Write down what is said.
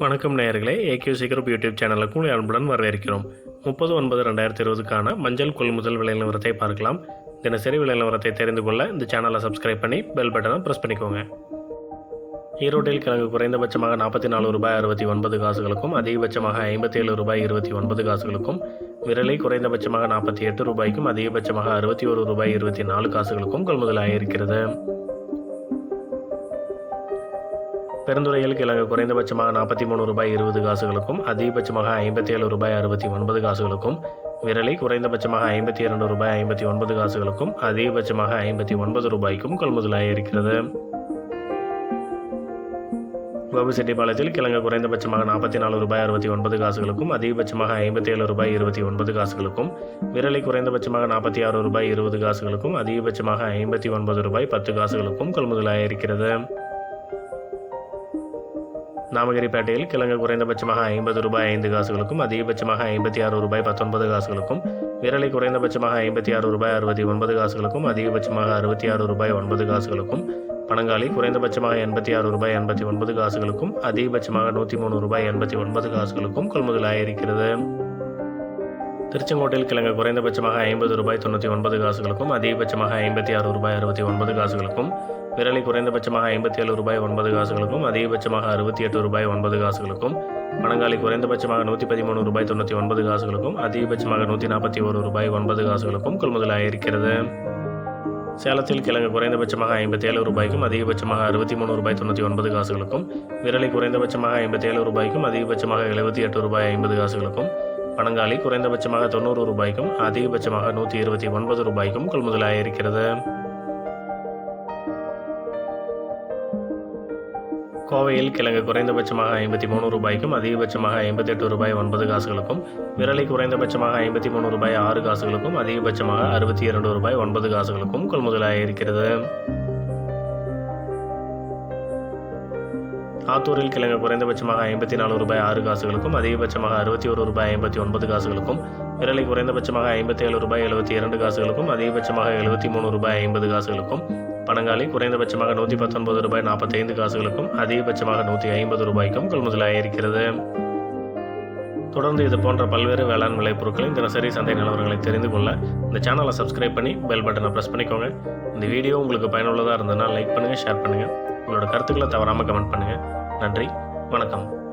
வணக்கம் நேயர்களே. ஏகே சீக்கிரம் யூடியூப் சேனலுக்கு அன்புடன் வரவேற்கிறோம். முப்பது ஒன்பது ரெண்டாயிரத்தி இருபதுக்கான மஞ்சள் கொள்முதல் விலை நிலவரத்தை பார்க்கலாம். தினசரி விலை நிலவரத்தை தெரிந்து கொள்ள இந்த சேனலை சப்ஸ்கிரைப் பண்ணி பெல் பட்டனை ப்ரெஸ் பண்ணிக்கோங்க. ஈரோட்டில் கிழங்கு குறைந்தபட்சமாக நாற்பத்தி நாலு ரூபாய் அறுபத்தி ஒன்பது காசுகளுக்கும் அதிகபட்சமாக ஐம்பத்தேழு ரூபாய் இருபத்தி ஒன்பது காசுகளுக்கும் விரலை குறைந்தபட்சமாக நாற்பத்தி எட்டு ரூபாய்க்கும் அதிகபட்சமாக அறுபத்தி ஒரு ரூபாய் இருபத்தி நாலு காசுகளுக்கும் கொள்முதலாகியிருக்கிறது பெருந்துறைகளுக்கு இலங்கை குறைந்தபட்சமாக நாற்பத்தி மூணு ரூபாய் இருபது காசுகளுக்கும் அதிகபட்சமாக ஐம்பத்தி ஏழு ரூபாய் அறுபத்தி ஒன்பது காசுகளுக்கும் விரலை குறைந்தபட்சமாக ஐம்பத்தி இரண்டு ரூபாய் ஐம்பத்தி ஒன்பது காசுகளுக்கும் அதிகபட்சமாக ஐம்பத்தி ஒன்பது ரூபாய்க்கும் கொள்முதலாக இருக்கிறது. கோபிசெட்டிப்பாளையத்தில் கிழங்கு குறைந்தபட்சமாக நாற்பத்தி நாலு ரூபாய் அறுபத்தி ஒன்பது காசுகளுக்கும் அதிகபட்சமாக ஐம்பத்தி ஏழு ரூபாய் இருபத்தி ஒன்பது காசுகளுக்கும் விரலை குறைந்தபட்சமாக நாற்பத்தி ஆறு ரூபாய் இருபது காசுகளுக்கும் அதிகபட்சமாக ஐம்பத்தி ஒன்பது ரூபாய் பத்து காசுகளுக்கும் கொள்முதலாக இருக்கிறது. நாமகிரிப்பேட்டையில் கிழங்கு குறைந்தபட்சமாக ஐம்பது ரூபாய் ஐந்து காசுகளுக்கும் அதிகபட்சமாக ஐம்பத்தி ஆறு ரூபாய் பத்தொன்பது காசுகளுக்கும் விரலை குறைந்தபட்சமாக ஐம்பத்தி ஆறு ரூபாய் அறுபத்தி ஒன்பது காசுகளுக்கும் அதிகபட்சமாக அறுபத்தி ஆறு ரூபாய் ஒன்பது காசுகளுக்கும் பணங்காலி குறைந்தபட்சமாக எண்பத்தி ஆறு ரூபாய் எண்பத்தி ஒன்பது காசுகளுக்கும் அதிகபட்சமாக நூற்றி மூணு ரூபாய் எண்பத்தி ஒன்பது காசுகளுக்கும் கொள்முதலாக இருக்கிறது திருச்செங்கோட்டில் கிழங்கு குறைந்தபட்சமாக ஐம்பது ரூபாய் தொண்ணூற்றி ஒன்பது காசுகளுக்கும் அதிகபட்சமாக ஐம்பத்தி ஆறு ரூபாய் அறுபத்தி ஒன்பது காசுகளுக்கும். விரலி குறைந்தபட்சமாக ஐம்பத்தி ஏழு ரூபாய் ஒன்பது காசுகளுக்கும் அதிகபட்சமாக அறுபத்தி எட்டு ரூபாய் ஒன்பது காசுகளுக்கும். பணங்காலி குறைந்தபட்சமாக நூற்றி பதிமூணு ரூபாய் தொண்ணூற்றி ஒன்பது காசுகளுக்கும் அதிகபட்சமாக நூற்றி நாற்பத்தி ஒரு ரூபாய் ஒன்பது காசுகளுக்கும் கொள்முதலாயிருக்கிறது. சேலத்தில் கிழங்கு குறைந்தபட்சமாக ஐம்பத்தி ஏழு ரூபாய்க்கும் அதிகபட்சமாக அறுபத்தி மூணு ரூபாய் தொண்ணூற்றி ஒன்பது காசுகளுக்கும். விரலை குறைந்தபட்சமாக ஐம்பத்தி ஏழு ரூபாய்க்கும் அதிகபட்சமாக எழுபத்தி எட்டு ரூபாய் ஐம்பது காசுகளுக்கும். பணங்காலி குறைந்தபட்சமாக தொண்ணூறு ரூபாய்க்கும் அதிகபட்சமாக நூற்றி இருபத்தி ஒன்பது ரூபாய்க்கும் கொள்முதலாக இருக்கிறது கோவையில் கிழங்கு குறைந்தபட்சமாக ஐம்பத்தி மூணு ரூபாய்க்கும் அதிகபட்சமாக ஐம்பத்தெட்டு ரூபாய் ஒன்பது காசுகளுக்கும் விரலை குறைந்தபட்சமாக ஐம்பத்தி மூணு ரூபாய் ஆறு காசுகளுக்கும் அதிகபட்சமாக அறுபத்தி இரண்டு ரூபாய் ஒன்பது காசுகளுக்கும் கொள்முதலாக இருக்கிறது ஆத்தூரில் கிழங்கு குறைந்தபட்சமாக ஐம்பத்தி நாலு ரூபாய் ஆறு காசுகளுக்கும் அதிகபட்சமாக அறுபத்தி ஒரு ரூபாய் ஐம்பத்தி ஒன்பது காசுகளுக்கும் விரலை குறைந்தபட்சமாக ஐம்பத்தி ஏழு ரூபாய் எழுபத்தி இரண்டு காசுகளுக்கும் அதிகபட்சமாக எழுபத்தி மூணு ரூபாய் ஐம்பது காசுகளுக்கும் பணங்காலி குறைந்தபட்சமாக நூற்றி பத்தொன்பது ரூபாய் நாற்பத்தைந்து காசுகளுக்கும் அதிகபட்சமாக நூற்றி ஐம்பது ரூபாய்க்கும் கொள்முதலாகியிருக்கிறது தொடர்ந்து இது போன்ற பல்வேறு வேளாண் விளைபொருட்களின் தினசரி சந்தை நிலவரங்களை தெரிந்து கொள்ள இந்த சேனலை சப்ஸ்கிரைப் பண்ணி பெல் பட்டனை ப்ரெஸ் பண்ணிக்கோங்க. இந்த வீடியோ உங்களுக்கு பயனுள்ளதாக இருந்ததுன்னா லைக் பண்ணுங்கள் ஷேர் பண்ணுங்கள் உங்களோட கருத்துக்களை தவறாமல் கமெண்ட் பண்ணுங்கள் நன்றி. வணக்கம்.